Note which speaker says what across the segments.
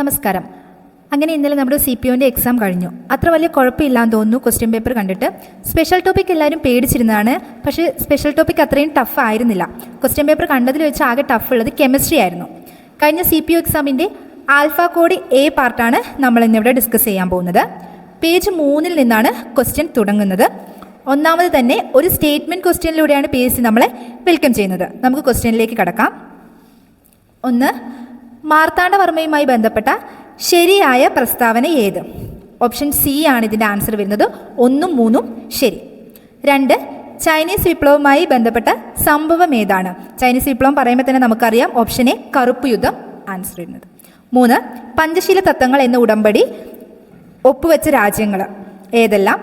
Speaker 1: നമസ്കാരം. അങ്ങനെ ഇന്നലെ നമ്മുടെ സി പി ഒന്റെ എക്സാം കഴിഞ്ഞു. അത്ര വലിയ കുഴപ്പമില്ലാന്ന് തോന്നുന്നു ക്വസ്റ്റ്യൻ പേപ്പർ കണ്ടിട്ട്. സ്പെഷ്യൽ ടോപ്പിക് എല്ലാവരും പേടിച്ചിരുന്നതാണ്. പക്ഷേ സ്പെഷ്യൽ ടോപ്പിക് അത്രയും ടഫ് ആയിരുന്നില്ല. ക്വസ്റ്റ്യൻ പേപ്പർ കണ്ടതിൽ വെച്ച് ആകെ ടഫ് ഉള്ളത് കെമിസ്ട്രി ആയിരുന്നു. കഴിഞ്ഞ സി പി ഒ എക്സാമിന്റെ ആൽഫ കോഡ് എ പാർട്ടാണ് നമ്മൾ ഇന്നിവിടെ ഡിസ്കസ് ചെയ്യാൻ പോകുന്നത്. പേജ് മൂന്നിൽ നിന്നാണ് ക്വസ്റ്റ്യൻ തുടങ്ങുന്നത്. ഒന്നാമത് തന്നെ ഒരു സ്റ്റേറ്റ്മെന്റ് ക്വസ്റ്റ്യനിലൂടെയാണ് പി എസ് സി നമ്മളെ വെൽക്കം ചെയ്യുന്നത്. നമുക്ക് ക്വസ്റ്റ്യനിലേക്ക് കടക്കാം. ഒന്ന് മാർത്താണ്ഡവർമ്മയുമായി ബന്ധപ്പെട്ട ശരിയായ പ്രസ്താവന ഏത്? ഓപ്ഷൻ സി ആണ് ഇതിന്റെ ആൻസർ വരുന്നത്. ഒന്നും മൂന്നും ശരി. രണ്ട് ചൈനീസ് വിപ്ലവവുമായി ബന്ധപ്പെട്ട സംഭവം ഏതാണ്? ചൈനീസ് വിപ്ലവം പറയുമ്പോൾ തന്നെ നമുക്കറിയാം ഓപ്ഷൻ എ കറുപ്പ് യുദ്ധം ആൻസർ വരുന്നത്. മൂന്ന് പഞ്ചശീല തത്വങ്ങൾ എന്ന ഉടമ്പടി ഒപ്പുവെച്ച രാജ്യങ്ങൾ ഏതെല്ലാം?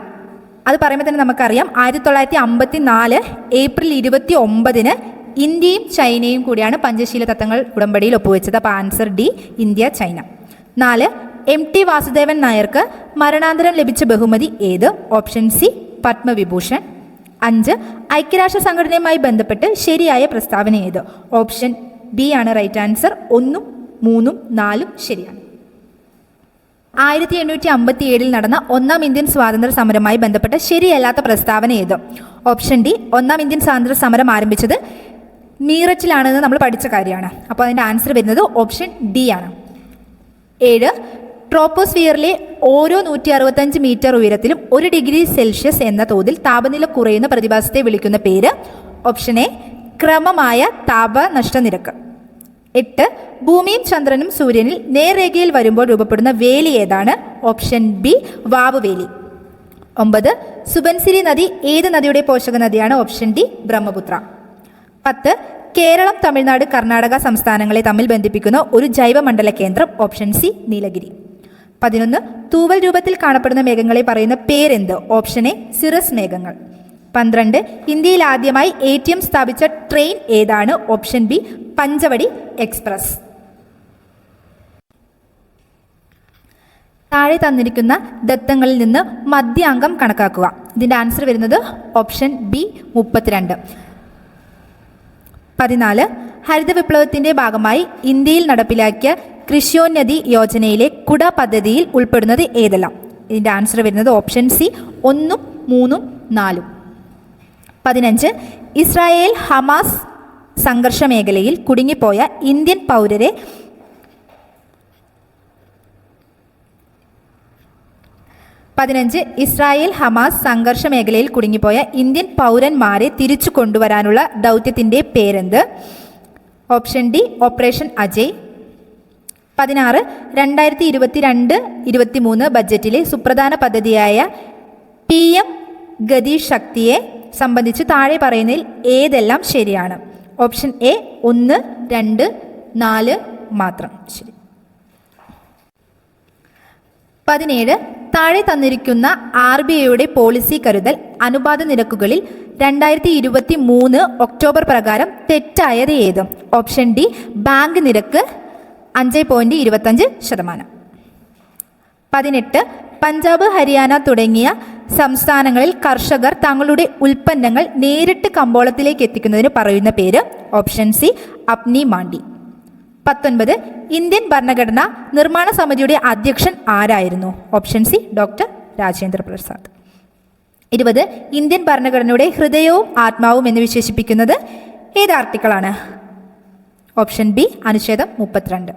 Speaker 1: അത് പറയുമ്പോൾ തന്നെ നമുക്കറിയാം ആയിരത്തി തൊള്ളായിരത്തി അമ്പത്തി നാല് ഏപ്രിൽ ഇരുപത്തി ഒമ്പതിന് ഇന്ത്യയും ചൈനയും കൂടിയാണ് പഞ്ചശീല തത്വങ്ങൾ ഉടമ്പടിയിൽ ഒപ്പുവെച്ചത്. അപ്പോൾ ആൻസർ ഡി ഇന്ത്യ ചൈന. നാല് എം ടി വാസുദേവൻ നായർക്ക് മരണാന്തരം ലഭിച്ച ബഹുമതി ഏത്? Option C Padma Vibhushan. അഞ്ച് ഐക്യരാഷ്ട്ര സംഘടനയുമായി ബന്ധപ്പെട്ട് ശരിയായ പ്രസ്താവന ഏത്? ഓപ്ഷൻ ബി ആണ് റൈറ്റ് ആൻസർ ഒന്നും മൂന്നും നാലും ശരിയാണ്. ആയിരത്തി എണ്ണൂറ്റി അമ്പത്തി ഏഴിൽ നടന്ന ഒന്നാം ഇന്ത്യൻ സ്വാതന്ത്ര്യ സമരവുമായി ബന്ധപ്പെട്ട ശരിയല്ലാത്ത പ്രസ്താവന ഏത്? ഓപ്ഷൻ ഡി ഒന്നാം ഇന്ത്യൻ സ്വാതന്ത്ര്യ സമരം ആരംഭിച്ചത് മീററ്റിലാണെന്ന് നമ്മൾ പഠിച്ച കാര്യമാണ്. അപ്പോൾ അതിന്റെ ആൻസർ വരുന്നത് ഓപ്ഷൻ ഡി ആണ്. ഏഴ് ട്രോപ്പോസ്ഫിയറിലെ ഓരോ നൂറ്റി അറുപത്തഞ്ച് മീറ്റർ ഉയരത്തിലും ഒരു ഡിഗ്രി സെൽഷ്യസ് എന്ന തോതിൽ താപനില കുറയുന്ന പ്രതിഭാസത്തെ വിളിക്കുന്ന പേര് ഓപ്ഷൻ എ ക്രമമായ താപനഷ്ട നിരക്ക്. എട്ട് ഭൂമിയും ചന്ദ്രനും സൂര്യനിൽ നേർരേഖയിൽ വരുമ്പോൾ രൂപപ്പെടുന്ന വേലി ഏതാണ്? ഓപ്ഷൻ ബി വാവ് വേലി. ഒമ്പത് സുബൻസിരി നദി ഏത് നദിയുടെ പോഷക നദിയാണ് ഓപ്ഷൻ ഡി ബ്രഹ്മപുത്ര. പത്ത് കേരളം തമിഴ്നാട് കർണാടക സംസ്ഥാനങ്ങളെ തമ്മിൽ ബന്ധിപ്പിക്കുന്ന ഒരു ജൈവമണ്ഡല കേന്ദ്രം ഓപ്ഷൻ സി നീലഗിരി. പതിനൊന്ന് തൂവൽ രൂപത്തിൽ കാണപ്പെടുന്ന മേഘങ്ങളെ പറയുന്ന പേരെന്ത്? ഓപ്ഷൻ എ സിറസ് മേഘങ്ങൾ. പന്ത്രണ്ട് ഇന്ത്യയിൽ ആദ്യമായി എ ടി എം സ്ഥാപിച്ച ട്രെയിൻ ഏതാണ്? Option B Panchavati express. താഴെ തന്നിരിക്കുന്ന ദത്തങ്ങളിൽ നിന്ന് മധ്യാംഗം കണക്കാക്കുക. ഇതിന്റെ ആൻസർ വരുന്നത് ഓപ്ഷൻ ബി മുപ്പത്തിരണ്ട്. പതിനാല് ഹരിത വിപ്ലവത്തിന്റെ ഭാഗമായി ഇന്ത്യയിൽ നടപ്പിലാക്കിയ കൃഷിയോന്നതി യോജനയിലെ കുട പദ്ധതിയിൽ ഉൾപ്പെടുന്നത് ഏതെല്ലാം? ഇതിന്റെ ആൻസർ വരുന്നത് ഓപ്ഷൻ സി ഒന്നും മൂന്നും നാലും. പതിനഞ്ച് ഇസ്രായേൽ ഹമാസ് സംഘർഷ മേഖലയിൽ കുടുങ്ങിപ്പോയ ഇന്ത്യൻ പൗരരെ പതിനഞ്ച് ഇസ്രായേൽ ഹമാസ് സംഘർഷ മേഖലയിൽ കുടുങ്ങിപ്പോയ ഇന്ത്യൻ പൗരന്മാരെ തിരിച്ചു കൊണ്ടുവരാനുള്ള ദൗത്യത്തിന്റെ പേരെന്ത്? Option D operation Ajay. പതിനാറ് രണ്ടായിരത്തി ഇരുപത്തി രണ്ട് ഇരുപത്തി മൂന്ന് ബജറ്റിലെ സുപ്രധാന പദ്ധതിയായ പി എം ഗതി ശക്തിയെ സംബന്ധിച്ച് താഴെ പറയുന്നതിൽ ഏതെല്ലാം ശരിയാണ്? ഓപ്ഷൻ എ ഒന്ന് രണ്ട് നാല് മാത്രം. ശരി. പതിനേഴ് താഴെ തന്നിരിക്കുന്ന ആർ ബി ഐയുടെ പോളിസി കരുതൽ അനുപാത നിരക്കുകളിൽ രണ്ടായിരത്തി ഇരുപത്തി മൂന്ന് ഒക്ടോബർ പ്രകാരം തെറ്റായത് ഏത്. ഓപ്ഷൻ ഡി ബാങ്ക് നിരക്ക് അഞ്ച് പോയിന്റ് ഇരുപത്തഞ്ച് ശതമാനം. പതിനെട്ട് പഞ്ചാബ് ഹരിയാന തുടങ്ങിയ സംസ്ഥാനങ്ങളിൽ കർഷകർ തങ്ങളുടെ ഉൽപ്പന്നങ്ങൾ നേരിട്ട് കമ്പോളത്തിലേക്ക് എത്തിക്കുന്നതിന് പറയുന്ന പേര് ഓപ്ഷൻ സി അപ്നി മാണ്ടി പത്തൊൻപത് ഇന്ത്യൻ ഭരണഘടന നിർമ്മാണ സമിതിയുടെ അധ്യക്ഷൻ ആരായിരുന്നു? Option C doctor Rajendra Prasad. ഇരുപത് ഇന്ത്യൻ ഭരണഘടനയുടെ ഹൃദയവും ആത്മാവും എന്ന് വിശേഷിപ്പിക്കുന്നത് ഏത് ആർട്ടിക്കിളാണ്? ഓപ്ഷൻ ബി അനുച്ഛേദം മുപ്പത്തിരണ്ട്.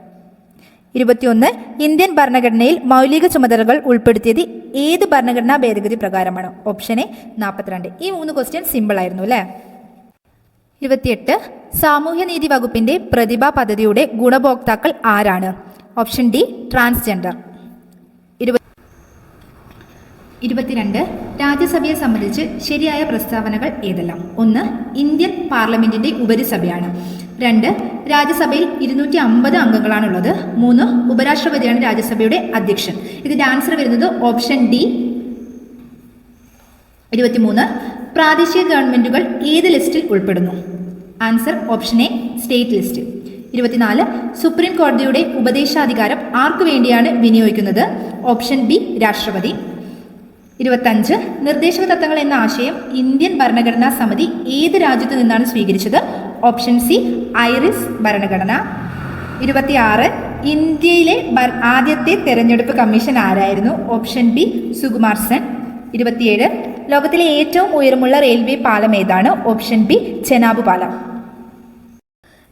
Speaker 1: ഇരുപത്തിയൊന്ന് ഇന്ത്യൻ ഭരണഘടനയിൽ മൗലിക ചുമതലകൾ ഉൾപ്പെടുത്തിയത് ഏത് ഭരണഘടനാ ഭേദഗതി പ്രകാരമാണ്? ഓപ്ഷൻ എ നാൽപ്പത്തിരണ്ട് ഈ മൂന്ന് ക്വസ്റ്റ്യൻ സിമ്പിൾ ആയിരുന്നു അല്ലേ? ഇരുപത്തിയെട്ട് സാമൂഹ്യനീതി വകുപ്പിന്റെ പ്രതിഭ പദ്ധതിയുടെ ഗുണഭോക്താക്കൾ ആരാണ്? Option D transgender. ഇരുപത്തി ഇരുപത്തിരണ്ട് രാജ്യസഭയെ സംബന്ധിച്ച് ശരിയായ പ്രസ്താവനകൾ ഏതെല്ലാം? ഒന്ന് ഇന്ത്യൻ പാർലമെന്റിന്റെ ഉപരിസഭയാണ്. രണ്ട് രാജ്യസഭയിൽ ഇരുന്നൂറ്റി അമ്പത് അംഗങ്ങളാണുള്ളത്. മൂന്ന് ഉപരാഷ്ട്രപതിയാണ് രാജ്യസഭയുടെ അധ്യക്ഷൻ. ഇതിന്റെ ആൻസർ വരുന്നത് ഓപ്ഷൻ ഡി. ഇരുപത്തിമൂന്ന് പ്രാദേശിക ഗവൺമെന്റുകൾ ഏത് ലിസ്റ്റിൽ ഉൾപ്പെടുന്നു? Answer option A state list. ഇരുപത്തിനാല് സുപ്രീം കോടതിയുടെ ഉപദേശാധികാരം ആർക്കു വേണ്ടിയാണ് വിനിയോഗിക്കുന്നത്? ഓപ്ഷൻ ബി രാഷ്ട്രപതി. ഇരുപത്തഞ്ച് നിർദ്ദേശക തത്വങ്ങൾ എന്ന ആശയം ഇന്ത്യൻ ഭരണഘടനാ സമിതി ഏത് രാജ്യത്തു നിന്നാണ് സ്വീകരിച്ചത്? ഓപ്ഷൻ സി ഐറിസ് ഭരണഘടന. ഇരുപത്തിയാറ് ഇന്ത്യയിലെ ആദ്യത്തെ തെരഞ്ഞെടുപ്പ് കമ്മീഷൻ ആരായിരുന്നു? Option B Sukumar Sen. ഇരുപത്തിയേഴ് ലോകത്തിലെ ഏറ്റവും ഉയരമുള്ള റെയിൽവേ പാലം ഏതാണ്? ഓപ്ഷൻ ബി ചെനാബ് പാലം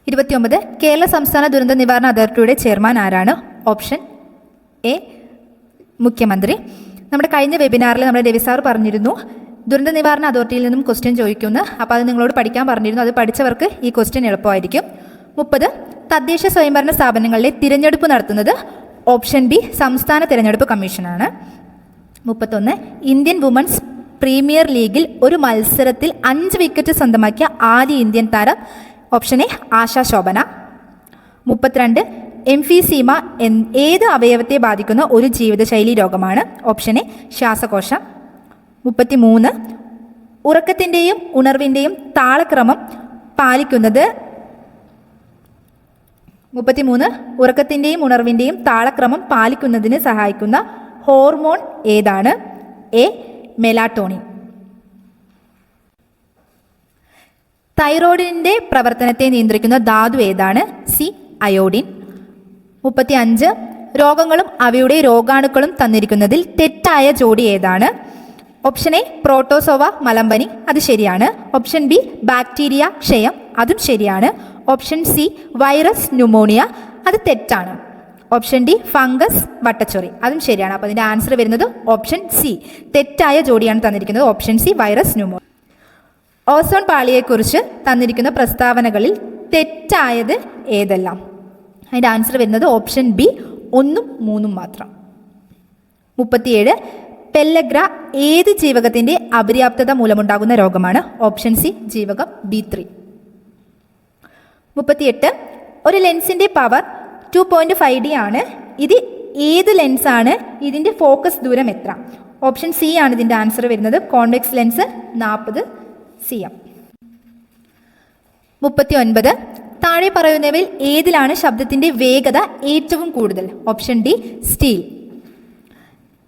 Speaker 1: ഇരുപത്തിയൊമ്പത് കേരള സംസ്ഥാന ദുരന്ത നിവാരണ അതോറിറ്റിയുടെ ചെയർമാൻ ആരാണ്? ഓപ്ഷൻ എ മുഖ്യമന്ത്രി. നമ്മുടെ കഴിഞ്ഞ വെബിനാറിൽ നമ്മുടെ രവി സാർ പറഞ്ഞിരുന്നു ദുരന്ത നിവാരണ അതോറിറ്റിയിൽ നിന്നും ക്വസ്റ്റ്യൻ ചോദിക്കുന്നു അപ്പോൾ അത് നിങ്ങളോട് പഠിക്കാൻ പറഞ്ഞിരുന്നു. അത് പഠിച്ചവർക്ക് ഈ ക്വസ്റ്റ്യൻ എളുപ്പമായിരിക്കും. മുപ്പത് തദ്ദേശ സ്വയംഭരണ സ്ഥാപനങ്ങളിലെ തിരഞ്ഞെടുപ്പ് നടത്തുന്നത് ഓപ്ഷൻ ബി സംസ്ഥാന തിരഞ്ഞെടുപ്പ് കമ്മീഷനാണ്. മുപ്പത്തൊന്ന് ഇന്ത്യൻ വുമൺസ് പ്രീമിയർ ലീഗിൽ ഒരു മത്സരത്തിൽ അഞ്ച് വിക്കറ്റ് സ്വന്തമാക്കിയ ആദ്യ ഇന്ത്യൻ താരം ഓപ്ഷൻ എ ആശാ ശോഭന. മുപ്പത്തിരണ്ട് എംഫീസീമ ഏത് അവയവത്തെ ബാധിക്കുന്ന ഒരു ജീവിതശൈലി രോഗമാണ് ഓപ്ഷൻ എ ശ്വാസകോശം. മുപ്പത്തിമൂന്ന് ഉറക്കത്തിന്റെയും ഉണർവിന്റെയും താളക്രമം പാലിക്കുന്നത് മുപ്പത്തിമൂന്ന് ഉറക്കത്തിന്റെയും ഉണർവിന്റെയും താളക്രമം പാലിക്കുന്നതിന് സഹായിക്കുന്ന ഹോർമോൺ ഏതാണ്? A melatonin. തൈറോയിഡിന്റെ പ്രവർത്തനത്തെ നിയന്ത്രിക്കുന്ന ധാതു ഏതാണ്? C iodine. മുപ്പത്തി അഞ്ച് രോഗങ്ങളും അവയുടെ രോഗാണുക്കളും തന്നിരിക്കുന്നതിൽ തെറ്റായ ജോഡി ഏതാണ്? ഓപ്ഷൻ എ പ്രോട്ടോസോവ മലമ്പനി. അത് ശരിയാണ്. ഓപ്ഷൻ ബി ബാക്ടീരിയ ക്ഷയം. അതും ശരിയാണ്. Option C virus pneumonia. അത് തെറ്റാണ്. ഓപ്ഷൻ ഡി ഫംഗസ് വട്ടച്ചൊറി. അതും ശരിയാണ്. അപ്പോൾ അതിന്റെ ആൻസർ വരുന്നത് ഓപ്ഷൻ സി തെറ്റായ ജോഡിയാണ് തന്നിരിക്കുന്നത് ഓപ്ഷൻ സി വൈറസ് ന്യൂമോ ഓസോൺ പാളിയെക്കുറിച്ച് തന്നിരിക്കുന്ന പ്രസ്താവനകളിൽ തെറ്റായത് ഏതെല്ലാം? അതിന്റെ ആൻസർ വരുന്നത് ഓപ്ഷൻ ബി ഒന്നും മൂന്നും മാത്രം. മുപ്പത്തിയേഴ് പെല്ലഗ്ര ഏത് ജീവകത്തിന്റെ അപര്യാപ്തത മൂലമുണ്ടാകുന്ന രോഗമാണ്? ഓപ്ഷൻ സി ജീവകം ബി ത്രീ മുപ്പത്തിയെട്ട് ഒരു ലെൻസിന്റെ power two point five D ആണ്. ഇത് ഏത് ലെൻസാണ് ഇതിന്റെ ഫോക്കസ് ദൂരം എത്ര? ഓപ്ഷൻ സി ആണ് ഇതിന്റെ ആൻസർ വരുന്നത്. കോൺവെക്സ് ലെൻസ് നാൽപ്പത് സി എം മുപ്പത്തി ഒൻപത് താഴെ പറയുന്നവയിൽ ഏതിലാണ് ശബ്ദത്തിന്റെ വേഗത ഏറ്റവും കൂടുതൽ? ഓപ്ഷൻ ഡി സ്റ്റീൽ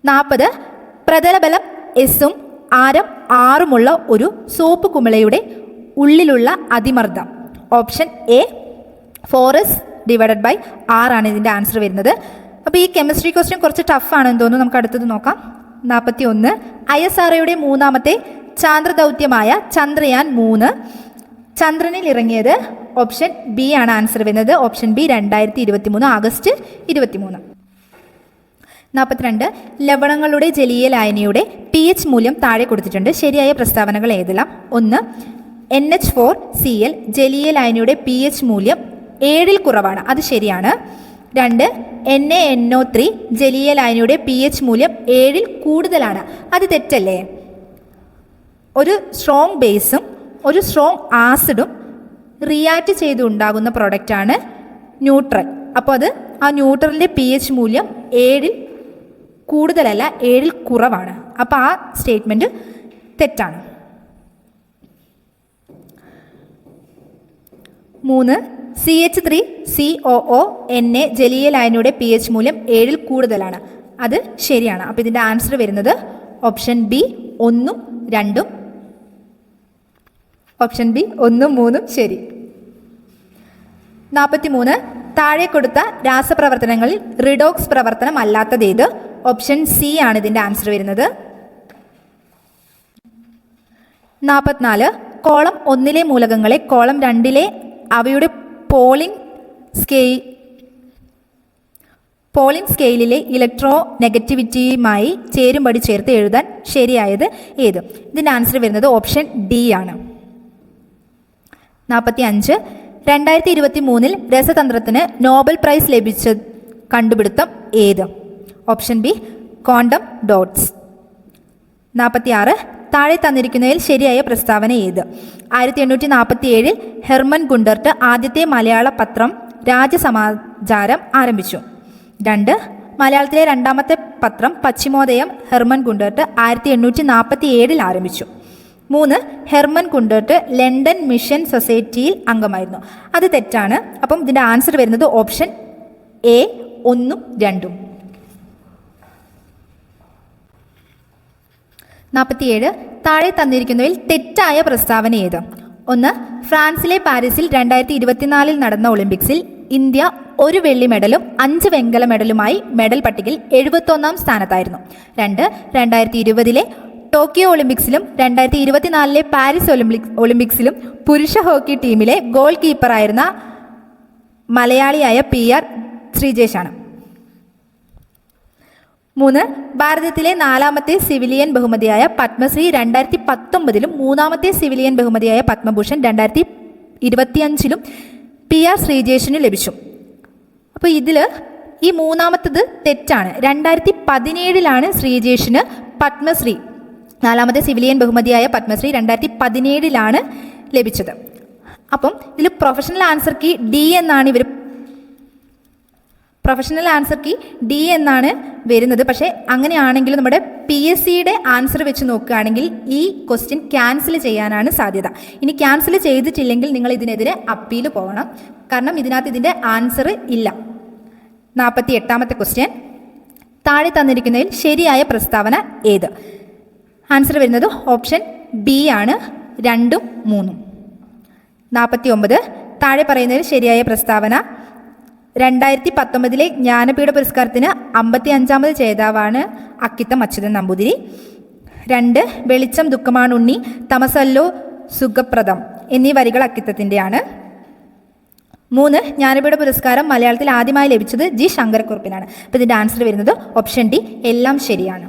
Speaker 1: നാൽപ്പത് പ്രതലബലം എസും ആരം ആറുമുള്ള ഒരു സോപ്പ് കുമിളയുടെ ഉള്ളിലുള്ള അതിമർദ്ദം. Option A four S divided by ആണ് ഇതിന്റെ ആൻസർ വരുന്നത്. അപ്പോൾ ഈ കെമിസ്ട്രി ക്വസ്റ്റ്യൻ കുറച്ച് ടഫാണെന്ന് തോന്നുന്നു. നമുക്ക് അടുത്തത് നോക്കാം. നാൽപ്പത്തി ഒന്ന് ഐ എസ് ആർ ഒയുടെ മൂന്നാമത്തെ ചാന്ദ്രദൗത്യമായ ചന്ദ്രയാൻ മൂന്ന്. ചന്ദ്രനിൽ ഇറങ്ങിയത് ഓപ്ഷൻ ബി ആണ് ആൻസർ വരുന്നത്. ഓപ്ഷൻ ബി രണ്ടായിരത്തി ഇരുപത്തി മൂന്ന് ആഗസ്റ്റ് ഇരുപത്തി മൂന്ന് നാൽപ്പത്തിരണ്ട് ലവണങ്ങളുടെ ജലീയ ലായനിയുടെ പി എച്ച് മൂല്യം താഴെ കൊടുത്തിട്ടുണ്ട്. ശരിയായ പ്രസ്താവനകൾ ഏതെല്ലാം? ഒന്ന് N H four C L ജലീയ ലായനിയുടെ പി എച്ച് മൂല്യം ഏഴിൽ കുറവാണ്? അത് ശരിയാണ്. രണ്ട് N A N O three ജലീയ ലായനിയുടെ പി എച്ച് മൂല്യം ഏഴിൽ കൂടുതലാണ്. അത് തെറ്റല്ലേ? ഒരു സ്ട്രോങ് ബേസും ഒരു സ്ട്രോങ് ആസിഡും റിയാക്ട് ചെയ്ത് ഉണ്ടാകുന്ന പ്രൊഡക്റ്റാണ് ന്യൂട്രൽ അപ്പോൾ അത് ആ ന്യൂട്രലിന്റെ പി എച്ച് മൂല്യം ഏഴിൽ കൂടുതലല്ല ഏഴിൽ കുറവാണ്. അപ്പോൾ ആ സ്റ്റേറ്റ്മെന്റ് തെറ്റാണ്. മൂന്ന് C H three C O O N A ജലീയ ലായനിയുടെ പി എച്ച് മൂല്യം ഏഴിൽ കൂടുതലാണ്. അത് ശരിയാണ്. അപ്പോൾ ഇതിന്റെ ആൻസർ വരുന്നത് ഓപ്ഷൻ ബി ഒന്നും രണ്ടും. ഓപ്ഷൻ ബി ഒന്നും മൂന്നും ശരി. നാൽപ്പത്തി മൂന്ന് താഴെ കൊടുത്ത രാസപ്രവർത്തനങ്ങളിൽ റിഡോക്സ് പ്രവർത്തനം അല്ലാത്തതേത് ഓപ്ഷൻ സി ആണ് ഇതിന്റെ ആൻസർ വരുന്നത്. നാൽപ്പത്തിനാല് കോളം ഒന്നിലെ മൂലകങ്ങളെ കോളം രണ്ടിലെ അവയുടെ പോളിംഗ് സ്കെയിൽ പോളിംഗ് സ്കെയിലിലെ ഇലക്ട്രോ നെഗറ്റിവിറ്റിയുമായി ചേരുംപടി ചേർത്ത് എഴുതാൻ ശരിയായത് ഏത്? ഇതിന്റെ ആൻസർ വരുന്നത് ഓപ്ഷൻ ഡി ആണ്. നാൽപ്പത്തി അഞ്ച് രണ്ടായിരത്തി ഇരുപത്തി മൂന്നിൽ രസതന്ത്രത്തിന് നോബൽ പ്രൈസ് ലഭിച്ച കണ്ടുപിടുത്തം ഏത്? ഓപ്ഷൻ ബി കോണ്ടം ഡോട്ട്സ് നാൽപ്പത്തി ആറ് താഴെ തന്നിരിക്കുന്നതിൽ ശരിയായ പ്രസ്താവന ഏത്? ആയിരത്തി എണ്ണൂറ്റി നാൽപ്പത്തി ഏഴിൽ ഹെർമൻ ഗുണ്ടർട്ട് ആദ്യത്തെ മലയാള പത്രം രാജസമാചാരം ആരംഭിച്ചു. രണ്ട് മലയാളത്തിലെ രണ്ടാമത്തെ പത്രം പശ്ചിമോദയം ഹെർമൻ ഗുണ്ടർട്ട് ആയിരത്തി എണ്ണൂറ്റി നാൽപ്പത്തി ഏഴിൽ ആരംഭിച്ചു. മൂന്ന് ഹെർമൻ കുണ്ടേർട്ട് ലണ്ടൻ മിഷൻ സൊസൈറ്റിയിൽ അംഗമായിരുന്നു. അത് തെറ്റാണ്. അപ്പം ഇതിന്റെ ആൻസർ വരുന്നത് ഓപ്ഷൻ എ ഒന്നും രണ്ടും. നാൽപ്പത്തിയേഴ് താഴെ തന്നിരിക്കുന്നതിൽ തെറ്റായ പ്രസ്താവന ഏത്? ഒന്ന് ഫ്രാൻസിലെ പാരീസിൽ രണ്ടായിരത്തി ഇരുപത്തിനാലിൽ നടന്ന ഒളിമ്പിക്സിൽ ഇന്ത്യ ഒരു വെള്ളി മെഡലും അഞ്ച് വെങ്കല മെഡലുമായി മെഡൽ പട്ടികയിൽ എഴുപത്തൊന്നാം സ്ഥാനത്തായിരുന്നു. രണ്ട് രണ്ടായിരത്തി ഇരുപതിലെ ടോക്കിയോ ഒളിമ്പിക്സിലും രണ്ടായിരത്തി ഇരുപത്തിനാലിലെ പാരീസ് ഒളിമ്പിക്സ് ഒളിമ്പിക്സിലും പുരുഷ ഹോക്കി ടീമിലെ ഗോൾ കീപ്പറായിരുന്ന മലയാളിയായ പി ആർ ശ്രീജേഷാണ് മൂന്ന് ഭാരതത്തിലെ നാലാമത്തെ സിവിലിയൻ ബഹുമതിയായ പത്മശ്രീ രണ്ടായിരത്തി പത്തൊമ്പതിലും മൂന്നാമത്തെ സിവിലിയൻ ബഹുമതിയായ പത്മഭൂഷൺ രണ്ടായിരത്തി ഇരുപത്തിയഞ്ചിലും പി ആർ ശ്രീജേഷിന് ലഭിച്ചു. അപ്പോൾ ഇതിൽ ഈ മൂന്നാമത്തത് തെറ്റാണ്. രണ്ടായിരത്തി പതിനേഴിലാണ് ശ്രീജേഷിന് പത്മശ്രീ നാലാമത്തെ സിവിലിയൻ ബഹുമതിയായ പത്മശ്രീ രണ്ടായിരത്തി പതിനേഴിലാണ് ലഭിച്ചത്. അപ്പം ഇതിൽ പ്രൊഫഷണൽ ആൻസർ കീ ഡി എന്നാണ് ഇവർ പ്രൊഫഷണൽ ആൻസർ കീ ഡി എന്നാണ് വരുന്നത്. പക്ഷേ അങ്ങനെയാണെങ്കിൽ നമ്മുടെ പി എസ് സിയുടെ ആൻസർ വെച്ച് നോക്കുകയാണെങ്കിൽ ഈ ക്വസ്റ്റ്യൻ ക്യാൻസൽ ചെയ്യാനാണ് സാധ്യത. ഇനി ക്യാൻസൽ ചെയ്തിട്ടില്ലെങ്കിൽ നിങ്ങൾ ഇതിനെതിരെ അപ്പീൽ പോകണം. കാരണം ഇതിനകത്ത് ഇതിന്റെ ആൻസർ ഇല്ല. നാൽപ്പത്തി എട്ടാമത്തെ ക്വസ്റ്റ്യൻ താഴെ തന്നിരിക്കുന്നതിൽ ശരിയായ പ്രസ്താവന ഏത്? ആൻസർ വരുന്നത് ഓപ്ഷൻ ബി ആണ്. രണ്ടും മൂന്നും. നാൽപ്പത്തി ഒമ്പത് താഴെ പറയുന്നതിൽ ശരിയായ പ്രസ്താവന രണ്ടായിരത്തി പത്തൊമ്പതിലെ ജ്ഞാനപീഠ പുരസ്കാരത്തിന് അമ്പത്തി അഞ്ചാമത് ജേതാവാണ് അക്കിത്തം അച്യുതൻ നമ്പൂതിരി. രണ്ട് വെളിച്ചം ദുഃഖമാണുണ്ണി തമസല്ലോ സുഖപ്രദം എന്നീ വരികൾ അക്കിത്തത്തിന്റെയാണ്. മൂന്ന് ജ്ഞാനപീഠ പുരസ്കാരം മലയാളത്തിൽ ആദ്യമായി ലഭിച്ചത് ജി ശങ്കരക്കുറുപ്പിനാണ്. അപ്പോൾ ഇതിന്റെ ആൻസർ വരുന്നത് ഓപ്ഷൻ ഡി എല്ലാം ശരിയാണ്.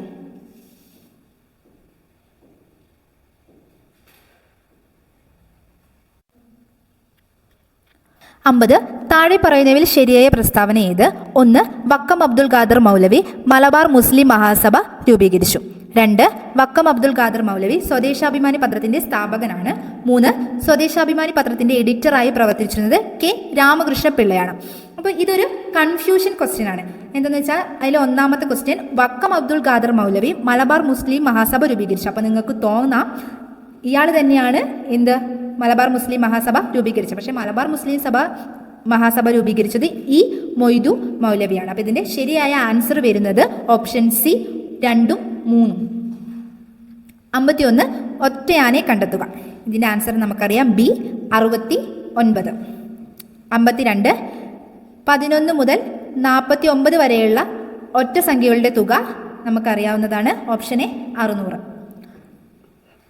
Speaker 1: അമ്പത് താഴെ പറയുന്നവയിൽ ശരിയായ പ്രസ്താവന ഏത്? ഒന്ന് വക്കം അബ്ദുൽ ഖാദർ മൗലവി മലബാർ മുസ്ലിം മഹാസഭ രൂപീകരിച്ചു. രണ്ട് വക്കം അബ്ദുൽ ഖാദർ മൗലവി സ്വദേശാഭിമാനി പത്രത്തിന്റെ സ്ഥാപകനാണ്. മൂന്ന് സ്വദേശാഭിമാനി പത്രത്തിന്റെ എഡിറ്ററായി പ്രവർത്തിച്ചിരുന്നത് കെ രാമകൃഷ്ണ പിള്ളയാണ്. അപ്പോൾ ഇതൊരു കൺഫ്യൂഷൻ ക്വസ്റ്റ്യൻ ആണ്. എന്തെന്ന് വെച്ചാൽ അതിൽ ഒന്നാമത്തെ ക്വസ്റ്റ്യൻ വക്കം അബ്ദുൽ ഖാദർ മൗലവി മലബാർ മുസ്ലിം മഹാസഭ രൂപീകരിച്ചു. അപ്പോൾ നിങ്ങൾക്ക് തോന്നാം ഇയാൾ തന്നെയാണ് എന്ത്? മലബാർ മുസ്ലിം മഹാസഭ രൂപീകരിച്ചത്. പക്ഷേ മലബാർ മുസ്ലിം സഭ മഹാസഭ രൂപീകരിച്ചത് ഈ മൊയ്തു മൗലവിയാണ്. അപ്പോൾ ഇതിന്റെ ശരിയായ ആൻസർ വരുന്നത് ഓപ്ഷൻ സി രണ്ടും മൂന്നും. അമ്പത്തിയൊന്ന് ഒറ്റയാനെ കണ്ടെത്തുക. ഇതിന്റെ ആൻസർ നമുക്കറിയാം ബി അറുപത്തി ഒൻപത് അമ്പത്തിരണ്ട് പതിനൊന്ന് മുതൽ നാൽപ്പത്തി ഒമ്പത് വരെയുള്ള ഒറ്റ സംഖ്യകളുടെ തുക നമുക്കറിയാവുന്നതാണ് ഓപ്ഷൻ എ അറുന്നൂറ്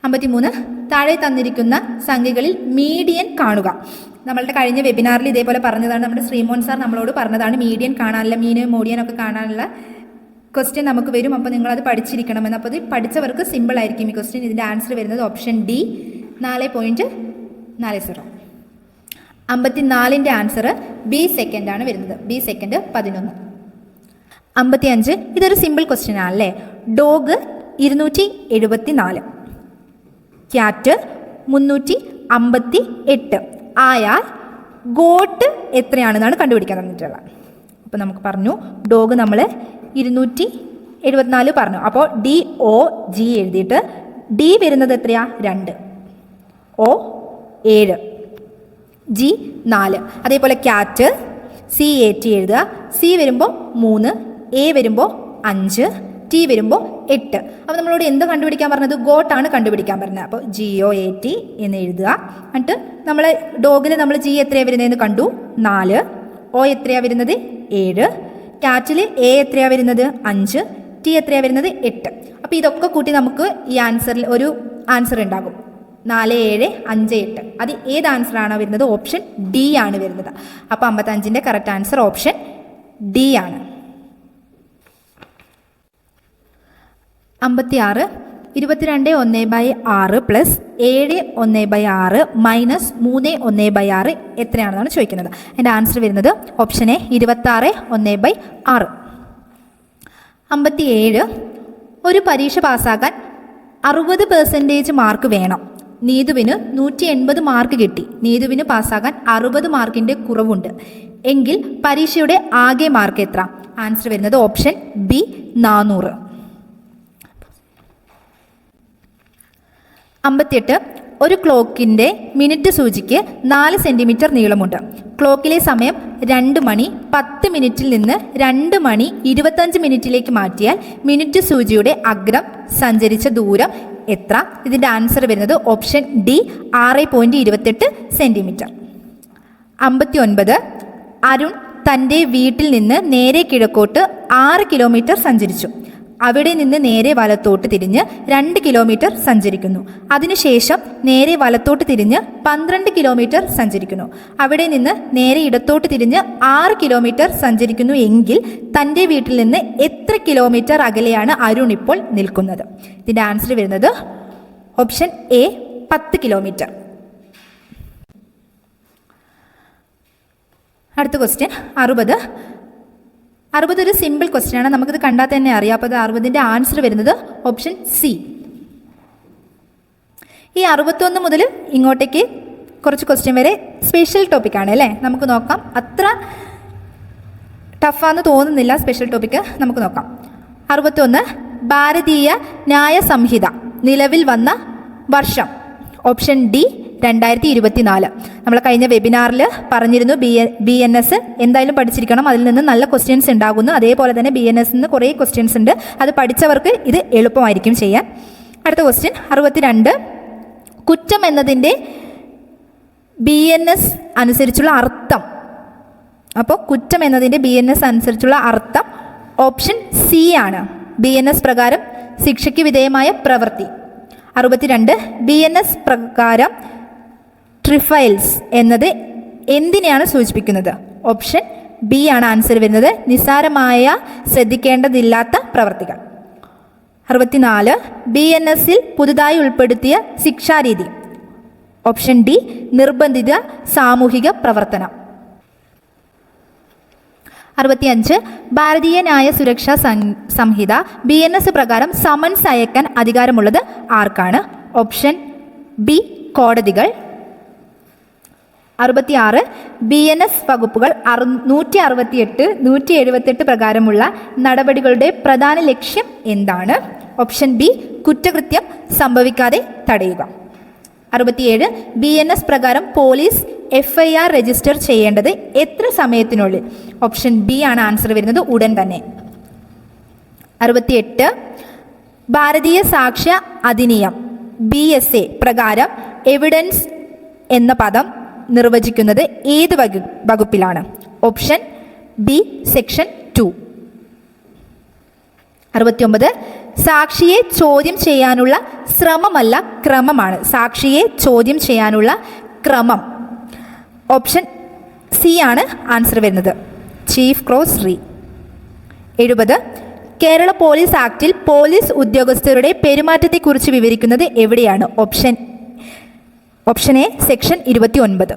Speaker 1: അമ്പത്തിമൂന്ന് താഴെ തന്നിരിക്കുന്ന സംഖ്യകളിൽ മീഡിയൻ കാണുക. നമ്മളുടെ കഴിഞ്ഞ വെബിനാറിൽ ഇതേപോലെ പറഞ്ഞതാണ്. നമ്മുടെ ശ്രീമോൻ സാർ നമ്മളോട് പറഞ്ഞതാണ് മീഡിയൻ കാണാനുള്ള മീന് മോഡിയൻ ഒക്കെ കാണാനുള്ള ക്വസ്റ്റ്യൻ നമുക്ക് വരും. അപ്പോൾ നിങ്ങളത് പഠിച്ചിരിക്കണമെന്ന് അപ്പോൾ ഇത് പഠിച്ചവർക്ക് സിമ്പിൾ ആയിരിക്കും ഈ ക്വസ്റ്റ്യൻ ഇതിന്റെ ആൻസർ വരുന്നത് ഓപ്ഷൻ ഡി നാല് പോയിന്റ് നാല് സീറോ അമ്പത്തിനാലിന്റെ ആൻസർ ബി സെക്കൻഡ് ആണ് വരുന്നത്. ബി സെക്കൻഡ് പതിനൊന്ന്. അമ്പത്തിയഞ്ച് ഇതൊരു സിമ്പിൾ ക്വസ്റ്റ്യൻ ആണല്ലേ? ഡോഗ് ഇരുന്നൂറ്റി എഴുപത്തി നാല് ക്യാറ്റ് മുന്നൂറ്റി അമ്പത്തി എട്ട്. ആയാൽ ഗോട്ട് എത്രയാണെന്നാണ് കണ്ടുപിടിക്കാൻ തന്നിട്ടുള്ളത്. അപ്പോൾ നമുക്ക് പറഞ്ഞു ഡോഗ് നമ്മൾ ഇരുന്നൂറ്റി എഴുപത്തിനാല് പറഞ്ഞു. അപ്പോൾ ഡി ഒ ജി എഴുതിയിട്ട് ഡി വരുന്നത് എത്രയാ? രണ്ട്. ഒ ഏഴ്. ജി നാല്. അതേപോലെ ക്യാറ്റ് സി എ ടി എഴുതുക. സി വരുമ്പോൾ മൂന്ന് എ വരുമ്പോൾ അഞ്ച് ടി വരുമ്പോൾ എട്ട്. അപ്പോൾ നമ്മളോട് എന്ത് കണ്ടുപിടിക്കാൻ പറഞ്ഞത്? ഗോട്ടാണ് കണ്ടുപിടിക്കാൻ പറഞ്ഞത്. അപ്പോൾ ജി ഒ എ ടി എന്ന് എഴുതുക. എന്നിട്ട് നമ്മൾ ഡോഗിന് നമ്മൾ ജി എത്രയാണ് വരുന്നതെന്ന് കണ്ടു? നാല്. ഒ എത്രയാണ് വരുന്നത്? ഏഴ്. ക്യാറ്റിൽ എ എത്രയാണ് വരുന്നത്? അഞ്ച്. ടി എത്രയാണ് വരുന്നത്? എട്ട്. അപ്പോൾ ഇതൊക്കെ കൂട്ടി നമുക്ക് ഈ ആൻസറിൽ ഒരു ആൻസർ ഉണ്ടാകും. നാല് ഏഴ് അഞ്ച് എട്ട്. അത് ഏത് ആൻസറാണോ വരുന്നത്? ഓപ്ഷൻ ഡി ആണ് വരുന്നത്. അപ്പോൾ അമ്പത്തഞ്ചിന്റെ കറക്റ്റ് ആൻസർ ഓപ്ഷൻ ഡി ആണ്. അമ്പത്തിയാറ് ഇരുപത്തിരണ്ട് ഒന്ന് ബൈ ആറ് പ്ലസ് ഏഴ് ഒന്ന് ബൈ ആറ് മൈനസ് മൂന്ന് ഒന്ന് ബൈ ആറ് എത്രയാണെന്നാണ് ചോദിക്കുന്നത്. എന്റെ ആൻസർ വരുന്നത് ഓപ്ഷൻ എ ഇരുപത്താറ് ഒന്ന് ബൈ ആറ്. അമ്പത്തിയേഴ് ഒരു പരീക്ഷ പാസ്സാക്കാൻ അറുപത് പെർസെന്റേജ് മാർക്ക് വേണം. നീതുവിന് നൂറ്റി എൺപത് മാർക്ക് കിട്ടി. നീതുവിന് പാസ്സാകാൻ അറുപത് മാർക്കിന്റെ കുറവുണ്ട്. എങ്കിൽ പരീക്ഷയുടെ ആകെ മാർക്ക് എത്ര? ആൻസർ വരുന്നത് ഓപ്ഷൻ ബി നാനൂറ്. അമ്പത്തിയെട്ട് ഒരു ക്ലോക്കിന്റെ മിനിറ്റ് സൂചിക്ക് നാല് സെന്റിമീറ്റർ നീളമുണ്ട്. ക്ലോക്കിലെ സമയം രണ്ട് മണി പത്ത് മിനിറ്റിൽ നിന്ന് രണ്ട് മണി ഇരുപത്തഞ്ച് മിനിറ്റിലേക്ക് മാറ്റിയാൽ മിനിറ്റ് സൂചിയുടെ അഗ്രം സഞ്ചരിച്ച ദൂരം എത്ര? ഇതിന്റെ ആൻസർ വരുന്നത് ഓപ്ഷൻ ഡി ആറ് പോയിന്റ് ഇരുപത്തെട്ട് സെന്റിമീറ്റർ അമ്പത്തി ഒൻപത് അരുൺ തന്റെ വീട്ടിൽ നിന്ന് നേരെ കിഴക്കോട്ട് ആറ് കിലോമീറ്റർ സഞ്ചരിച്ചു. അവിടെ നിന്ന് നേരെ വലത്തോട്ട് തിരിഞ്ഞ് രണ്ട് കിലോമീറ്റർ സഞ്ചരിക്കുന്നു. അതിനുശേഷം നേരെ വലത്തോട്ട് തിരിഞ്ഞ് പന്ത്രണ്ട് കിലോമീറ്റർ സഞ്ചരിക്കുന്നു. അവിടെ നിന്ന് നേരെ ഇടത്തോട്ട് തിരിഞ്ഞ് ആറ് കിലോമീറ്റർ സഞ്ചരിക്കുന്നു എങ്കിൽ തന്റെ വീട്ടിൽ നിന്ന് എത്ര കിലോമീറ്റർ അകലെയാണ് അരുൺ ഇപ്പോൾ നിൽക്കുന്നത്? ഇതിന്റെ ആൻസർ വരുന്നത് ഓപ്ഷൻ എ പത്ത് കിലോമീറ്റർ. അടുത്ത ക്വസ്റ്റ്യൻ അറുപത്. അറുപത് ഒരു സിമ്പിൾ ക്വസ്റ്റ്യൻ ആണ്. നമുക്കിത് കണ്ടാൽ തന്നെ അറിയാം. അപ്പോൾ അത് അറുപതിന്റെ ആൻസർ വരുന്നത് ഓപ്ഷൻ സി ഈ അറുപത്തൊന്ന് മുതൽ ഇങ്ങോട്ടേക്ക് കുറച്ച് ക്വസ്റ്റ്യൻ വരെ സ്പെഷ്യൽ ടോപ്പിക്കാണ് അല്ലേ? നമുക്ക് നോക്കാം. അത്ര ടഫാന്ന് തോന്നുന്നില്ല സ്പെഷ്യൽ ടോപ്പിക്ക് നമുക്ക് നോക്കാം. അറുപത്തൊന്ന് ഭാരതീയ ന്യായ സംഹിത നിലവിൽ വന്ന വർഷം. ഓപ്ഷൻ ഡി രണ്ടായിരത്തി ഇരുപത്തിനാല് നമ്മൾ കഴിഞ്ഞ വെബിനാറിൽ പറഞ്ഞിരുന്നു ബി ബി എൻ എസ് എന്തായാലും പഠിച്ചിരിക്കണം. അതിൽ നിന്ന് നല്ല ക്വസ്റ്റ്യൻസ് ഉണ്ടാകുന്നു. അതേപോലെ തന്നെ ബി എൻ എസ് നിന്ന് കുറേ ക്വസ്റ്റ്യൻസ് ഉണ്ട്. അത് പഠിച്ചവർക്ക് ഇത് എളുപ്പമായിരിക്കും ചെയ്യാൻ. അടുത്ത ക്വസ്റ്റ്യൻ അറുപത്തിരണ്ട്. കുറ്റം എന്നതിന്റെ ബി എൻ എസ് അനുസരിച്ചുള്ള അർത്ഥം. അപ്പോൾ കുറ്റം എന്നതിന്റെ ബി എൻ എസ് അനുസരിച്ചുള്ള അർത്ഥം ഓപ്ഷൻ സി ആണ്. ബി എൻ എസ് പ്രകാരം ശിക്ഷയ്ക്ക് വിധേയമായ പ്രവൃത്തി. അറുപത്തിരണ്ട് ബി എൻ എസ് പ്രകാരം ട്രിഫൈൽസ് എന്നത് എന്തിനെയാണ് സൂചിപ്പിക്കുന്നത്? ഓപ്ഷൻ ബി ആണ് ആൻസർ വരുന്നത്. നിസ്സാരമായ ശ്രദ്ധിക്കേണ്ടതില്ലാത്ത പ്രവർത്തികൾ. അറുപത്തിനാല് ബി എൻ എസിൽ പുതുതായി ഉൾപ്പെടുത്തിയ ശിക്ഷാരീതി. ഓപ്ഷൻ ഡി നിർബന്ധിത സാമൂഹിക പ്രവർത്തനം. അറുപത്തിയഞ്ച് Bharatiya Nyaya Suraksha Sanhita B N S പ്രകാരം സമൻസ് അയക്കാൻ അധികാരമുള്ളത് ആർക്കാണ്? ഓപ്ഷൻ ബി കോടതികൾ. അറുപത്തിയാറ് ബി എൻ എസ് വകുപ്പുകൾ അറു നൂറ്റി അറുപത്തിയെട്ട് നൂറ്റി എഴുപത്തെട്ട് പ്രകാരമുള്ള നടപടികളുടെ പ്രധാന ലക്ഷ്യം എന്താണ്? ഓപ്ഷൻ ബി കുറ്റകൃത്യം സംഭവിക്കാതെ തടയുക. അറുപത്തിയേഴ് ബി എൻ എസ് പ്രകാരം police F I R register ചെയ്യേണ്ടത് എത്ര സമയത്തിനുള്ളിൽ? ഓപ്ഷൻ ബി ആണ് ആൻസർ വരുന്നത് ഉടൻ തന്നെ. അറുപത്തിയെട്ട് Bharatiya Sakshya Adhiniyam B S A പ്രകാരം എവിഡൻസ് എന്ന പദം നിർവചിക്കുന്നത് ഏത് വകുപ്പിലാണ്? ഓപ്ഷൻ ബി സെക്ഷൻ ടു അറുപത്തിയൊമ്പത് സാക്ഷിയെ ചോദ്യം ചെയ്യാനുള്ള ശ്രമമല്ല ക്രമമാണ്. സാക്ഷിയെ ചോദ്യം ചെയ്യാനുള്ള ക്രമം. ഓപ്ഷൻ സി ആണ് ആൻസർ വരുന്നത്. ചീഫ് ക്രോസ് റീ എഴുപത് കേരള പോലീസ് ആക്ടിൽ പോലീസ് ഉദ്യോഗസ്ഥരുടെ പെരുമാറ്റത്തെക്കുറിച്ച് വിവരിക്കുന്നത് എവിടെയാണ്? ഓപ്ഷൻ ഓപ്ഷൻ എ സെക്ഷൻ ഇരുപത്തി ഒൻപത്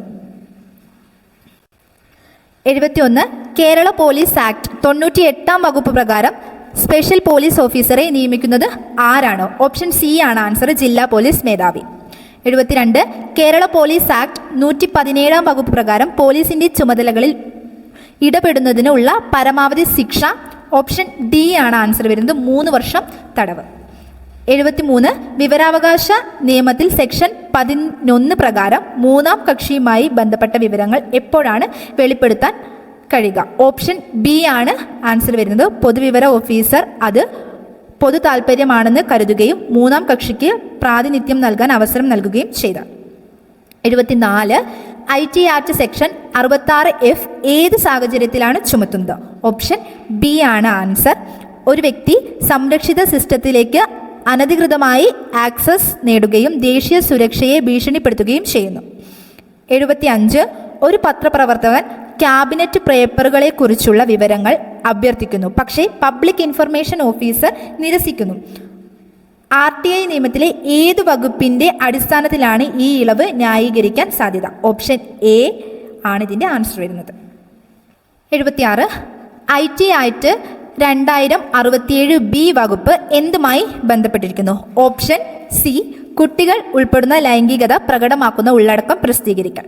Speaker 1: എഴുപത്തിയൊന്ന് കേരള പോലീസ് ആക്ട് തൊണ്ണൂറ്റി എട്ടാം വകുപ്പ് പ്രകാരം സ്പെഷ്യൽ പോലീസ് ഓഫീസറെ നിയമിക്കുന്നത് ആരാണ്? ഓപ്ഷൻ സി ആണ് ആൻസർ ജില്ലാ പോലീസ് മേധാവി. എഴുപത്തിരണ്ട് കേരള പോലീസ് ആക്ട് നൂറ്റി പതിനേഴാം വകുപ്പ് പ്രകാരം പോലീസിന്റെ ചുമതലകളിൽ ഇടപെടുന്നതിനുള്ള പരമാവധി ശിക്ഷ ഓപ്ഷൻ ഡി ആണ് ആൻസർ വരുന്നത് മൂന്ന് വർഷം തടവ്. എഴുപത്തിമൂന്ന് വിവരാവകാശ നിയമത്തിൽ സെക്ഷൻ പതിനൊന്ന് പ്രകാരം മൂന്നാം കക്ഷിയുമായി ബന്ധപ്പെട്ട വിവരങ്ങൾ എപ്പോഴാണ് വെളിപ്പെടുത്താൻ കഴിയുക? ഓപ്ഷൻ ബി ആണ് ആൻസർ വരുന്നത്. പൊതുവിവര ഓഫീസർ അത് പൊതു താല്പര്യമാണെന്ന് കരുതുകയും മൂന്നാം കക്ഷിക്ക് പ്രാതിനിധ്യം നൽകാൻ അവസരം നൽകുകയും ചെയ്ത എഴുപത്തിനാല് ഐ ടി ആക്ട് സെക്ഷൻ അറുപത്താറ് എഫ് ഏത് സാഹചര്യത്തിലാണ് ചുമത്തുന്നത്? ഓപ്ഷൻ ബി ആണ് ആൻസർ. ഒരു വ്യക്തി സംരക്ഷിത സിസ്റ്റത്തിലേക്ക് അനധികൃതമായി ആക്സസ് നേടുകയും ദേശീയ സുരക്ഷയെ ഭീഷണിപ്പെടുത്തുകയും ചെയ്യുന്നു. എഴുപത്തി അഞ്ച് ഒരു പത്രപ്രവർത്തകൻ ക്യാബിനറ്റ് പേപ്പറുകളെക്കുറിച്ചുള്ള വിവരങ്ങൾ അഭ്യർത്ഥിക്കുന്നു. പക്ഷേ പബ്ലിക് ഇൻഫർമേഷൻ ഓഫീസർ നിരസിക്കുന്നു. ആർ ടി ഐ നിയമത്തിലെ ഏത് വകുപ്പിന്റെ അടിസ്ഥാനത്തിലാണ് ഈ ഇളവ് ന്യായീകരിക്കാൻ സാധ്യത? ഓപ്ഷൻ എ ആണ് ഇതിന്റെ ആൻസർ വരുന്നത്. എഴുപത്തിയാറ് ഐ ടി ആയിട്ട് രണ്ടായിരം അറുപത്തിയേഴ് ബി വകുപ്പ് എന്തുമായി ബന്ധപ്പെട്ടിരിക്കുന്നു? ഓപ്ഷൻ സി കുട്ടികൾ ഉൾപ്പെടുന്ന ലൈംഗികത പ്രകടമാക്കുന്ന ഉള്ളടക്കം പ്രസിദ്ധീകരിക്കൽ.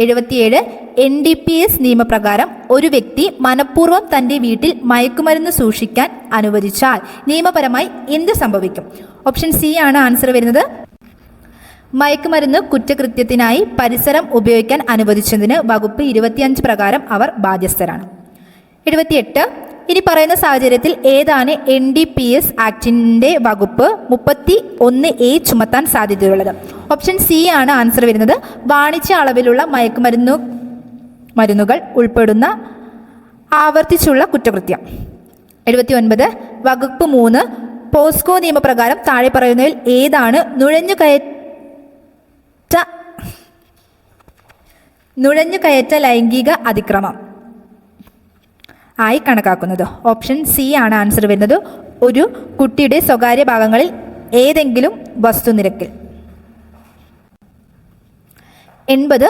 Speaker 1: എഴുപത്തിയേഴ് എൻ ഡി പി എസ് നിയമപ്രകാരം ഒരു വ്യക്തി മനഃപൂർവം തന്റെ വീട്ടിൽ മയക്കുമരുന്ന് സൂക്ഷിക്കാൻ അനുവദിച്ചാൽ നിയമപരമായി എന്ത് സംഭവിക്കും? ഓപ്ഷൻ സി ആണ് ആൻസർ വരുന്നത്. മയക്കുമരുന്ന് കുറ്റകൃത്യത്തിനായി പരിസരം ഉപയോഗിക്കാൻ അനുവദിച്ചതിന് വകുപ്പ് ഇരുപത്തിയഞ്ച് പ്രകാരം അവർ ബാധ്യസ്ഥരാണ്. എഴുപത്തിയെട്ട് ഇനി പറയുന്ന സാഹചര്യത്തിൽ ഏതാണ് എൻ ഡി പി എസ് ആക്ടിന്റെ വകുപ്പ് മുപ്പത്തി ഒന്ന് എ ചുമത്താൻ സാധ്യതയുള്ളത്? ഓപ്ഷൻ സി ആണ് ആൻസർ വരുന്നത്. വാണിജ്യ അളവിലുള്ള മയക്കുമരുന്നു മരുന്നുകൾ ഉൾപ്പെടുന്ന ആവർത്തിച്ചുള്ള കുറ്റകൃത്യം. എഴുപത്തി ഒൻപത് വകുപ്പ് മൂന്ന്. പോസ്കോ നിയമപ്രകാരം താഴെ പറയുന്നതിൽ ഏതാണ് നുഴഞ്ഞു കയറ്റ നുഴഞ്ഞു കയറ്റ ലൈംഗിക അതിക്രമം? ആയി കണക്കാക്കുന്നത്. ഓപ്ഷൻ സി ആണ് ആൻസർ വരുന്നത്. ഒരു കുട്ടിയുടെ സ്വകാര്യ ഭാഗങ്ങളിൽ ഏതെങ്കിലും വസ്തുനിരക്കിൽ. എൺപത്.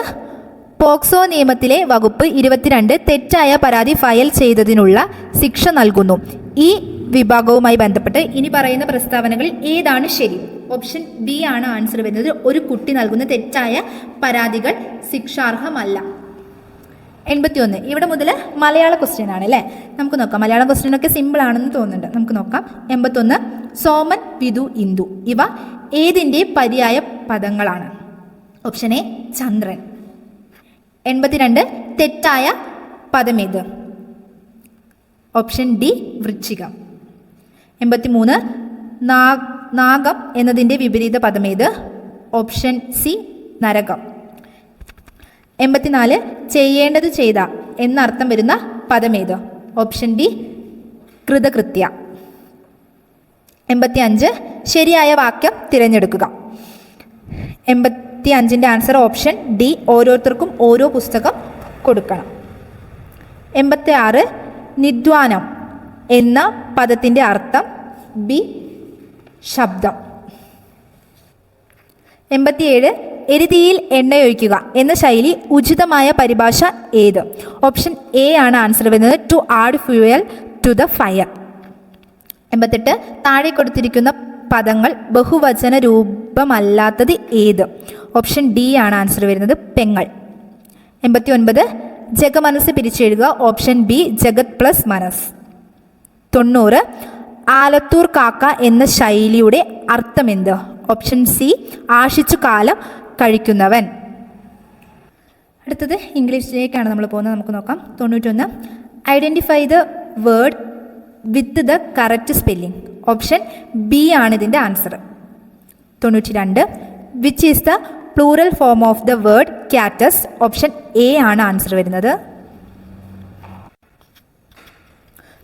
Speaker 1: പോക്സോ നിയമത്തിലെ വകുപ്പ് ഇരുപത്തിരണ്ട് തെറ്റായ പരാതി ഫയൽ ചെയ്തതിനുള്ള ശിക്ഷ നൽകുന്നു. ഈ വിഭാഗവുമായി ബന്ധപ്പെട്ട് ഇനി പറയുന്ന പ്രസ്താവനകളിൽ ഏതാണ് ശരി? ഓപ്ഷൻ ബി ആണ് ആൻസർ വരുന്നത്. ഒരു കുട്ടി നൽകുന്ന തെറ്റായ പരാതികൾ ശിക്ഷാർഹമല്ല. എൺപത്തിയൊന്ന്. ഇവിടെ മുതൽ മലയാള ക്വസ്റ്റ്യൻ ആണ് അല്ലേ? നമുക്ക് നോക്കാം. മലയാള ക്വസ്റ്റ്യൻ ഒക്കെ സിമ്പിൾ ആണെന്ന് തോന്നുന്നുണ്ട്. നമുക്ക് നോക്കാം. എൺപത്തൊന്ന് സോമൻ വിധു ഇന്ദു. ഇവ ഏതിന്റെ പര്യായ പദങ്ങളാണ്? ഓപ്ഷൻ എ ചന്ദ്രൻ. എൺപത്തിരണ്ട്. തെറ്റായ പദമേത്? ഓപ്ഷൻ ഡി വൃശ്ചികം. എൺപത്തിമൂന്ന്. മൂന്ന് നാഗം എന്നതിന്റെ വിപരീത പദമേത്? ഓപ്ഷൻ സി നരകം. എൺപത്തിനാല് ചെയ്യേണ്ടത് ചെയ്ത എന്നർത്ഥം വരുന്ന പദമേത് ഓപ്ഷൻ ബി കൃതകൃത്യ. എൺപത്തി അഞ്ച് ശരിയായ വാക്യം തിരഞ്ഞെടുക്കുക. എൺപത്തി അഞ്ചിന്റെ ആൻസർ ഓപ്ഷൻ ഡി ഓരോരുത്തർക്കും ഓരോ പുസ്തകം കൊടുക്കണം. എൺപത്തി ആറ് നിദ്വാനം എന്ന പദത്തിന്റെ അർത്ഥം ബി ശബ്ദം. എൺപത്തിയേഴ് എരുതിയിൽ എണ്ണയൊഴിക്കുക എന്ന ശൈലി ഉചിതമായ പരിഭാഷ ഏത്? ഓപ്ഷൻ എ ആണ് ആൻസർ വരുന്നത്. To add fuel to the fire എൺപത്തെട്ട്. താഴെ കൊടുത്തിരിക്കുന്ന പദങ്ങൾ ബഹുവചന രൂപമല്ലാത്തത് ഏത്? ഓപ്ഷൻ ഡി ആണ് ആൻസർ വരുന്നത്. പെങ്ങൾ. എൺപത്തി ഒൻപത് ജഗമനസ് പിരിച്ചെഴുതുക. ഓപ്ഷൻ ബി ജഗത് പ്ലസ് മനസ് തൊണ്ണൂറ്. ആലത്തൂർ കാക്ക എന്ന ശൈലിയുടെ അർത്ഥമെന്ത്? ഓപ്ഷൻ സി ആശിച്ചു കാലം കഴിക്കുന്നവൻ. അടുത്തത് ഇംഗ്ലീഷിലേക്കാണ് നമ്മൾ പോകുന്നത്. നമുക്ക് നോക്കാം. തൊണ്ണൂറ്റൊന്ന്. Identify the word with the correct spelling option B ആണ് ഇതിന്റെ ആൻസർ തൊണ്ണൂറ്റി രണ്ട് which is the plural form of the word cactus option A ആണ് ആൻസർ വരുന്നത്.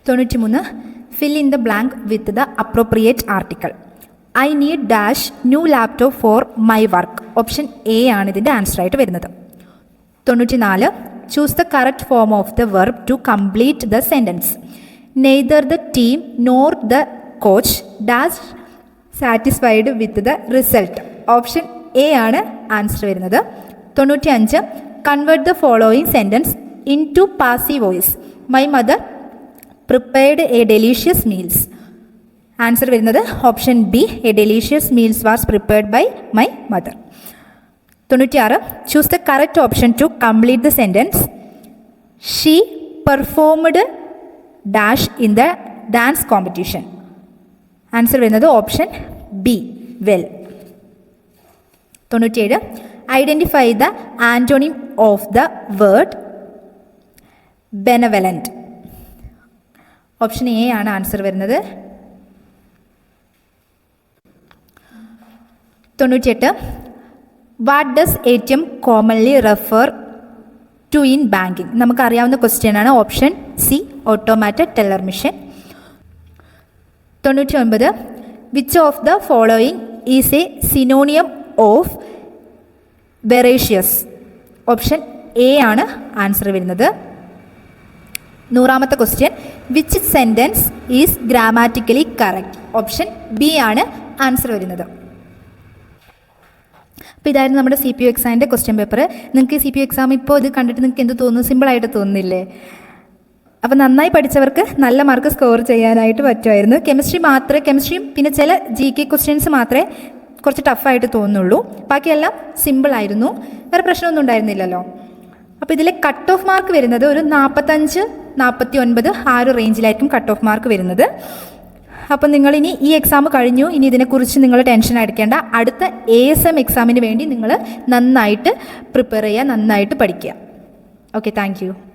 Speaker 1: തൊണ്ണൂറ്റി മൂന്ന് fill in the blank with the appropriate article I need dash new laptop for my work option A ആണ് ഇതിന്റെ answer ആയിട്ട് വരുന്നത്. തൊണ്ണൂറ്റി നാല് choose the correct form of the verb to complete the sentence neither the team nor the coach dash satisfied with the result option A ആണ് answer വരുന്നത്. തൊണ്ണൂറ്റി അഞ്ച് convert the following sentence into passive voice my mother prepared a delicious meals answer വരുന്നത് option B a delicious meals was prepared by my mother തൊണ്ണൂറ്റിയാറ് choose the correct option to complete the sentence she performed dash in the dance competition answer വരുന്നത് option B well തൊണ്ണൂറ്റിയേഴ് identify the antonym of the word benevolent option A ആണ് answer വരുന്നത് തൊണ്ണൂറ്റിയെട്ട്. What does A T M commonly refer to in banking നമുക്കറിയാവുന്ന question ആണ് option C automated teller machine തൊണ്ണൂറ്റി ഒൻപത് which of the following is a synonym of veracious option A ആണ് answer വരുന്നത്. നൂറാമത്തെ question which sentence is grammatically correct option B ആണ് answer വരുന്നത്. അപ്പോൾ ഇതായിരുന്നു നമ്മുടെ സി പി യു എക്സാമിന്റെ ക്വസ്റ്റ്യൻ പേപ്പർ നിങ്ങൾക്ക് സി പി യു എക്സാം ഇപ്പോൾ ഇത് കണ്ടിട്ട് നിങ്ങൾക്ക് എന്ത് തോന്നുന്നു? സിമ്പിളായിട്ട് തോന്നുന്നില്ലേ? അപ്പോൾ നന്നായി പഠിച്ചവർക്ക് നല്ല മാർക്ക് സ്കോർ ചെയ്യാനായിട്ട് പറ്റുമായിരുന്നു. കെമിസ്ട്രി മാത്രമേ കെമിസ്ട്രിയും പിന്നെ ചില ജി കെ ക്വസ്റ്റ്യൻസ് മാത്രമേ കുറച്ച് ടഫായിട്ട് തോന്നുള്ളൂ ബാക്കിയെല്ലാം സിമ്പിളായിരുന്നു വേറെ പ്രശ്നമൊന്നും ഉണ്ടായിരുന്നില്ലല്ലോ. അപ്പോൾ ഇതിലെ കട്ട് ഓഫ് മാർക്ക് വരുന്നത് ഒരു നാൽപ്പത്തഞ്ച് നാൽപ്പത്തി ഒൻപത് ആ ഒരു റേഞ്ചിലായിരിക്കും കട്ട് ഓഫ് മാർക്ക് വരുന്നത്. അപ്പം നിങ്ങളിനി ഈ എക്സാം കഴിഞ്ഞു. ഇനി ഇതിനെക്കുറിച്ച് നിങ്ങൾ ടെൻഷൻ അടിക്കേണ്ട. അടുത്ത എ എസ് എം എക്സാമിന് വേണ്ടി നിങ്ങൾ നന്നായിട്ട് പ്രിപ്പയർ ചെയ്യുക നന്നായിട്ട് പഠിക്കുക. Okay thank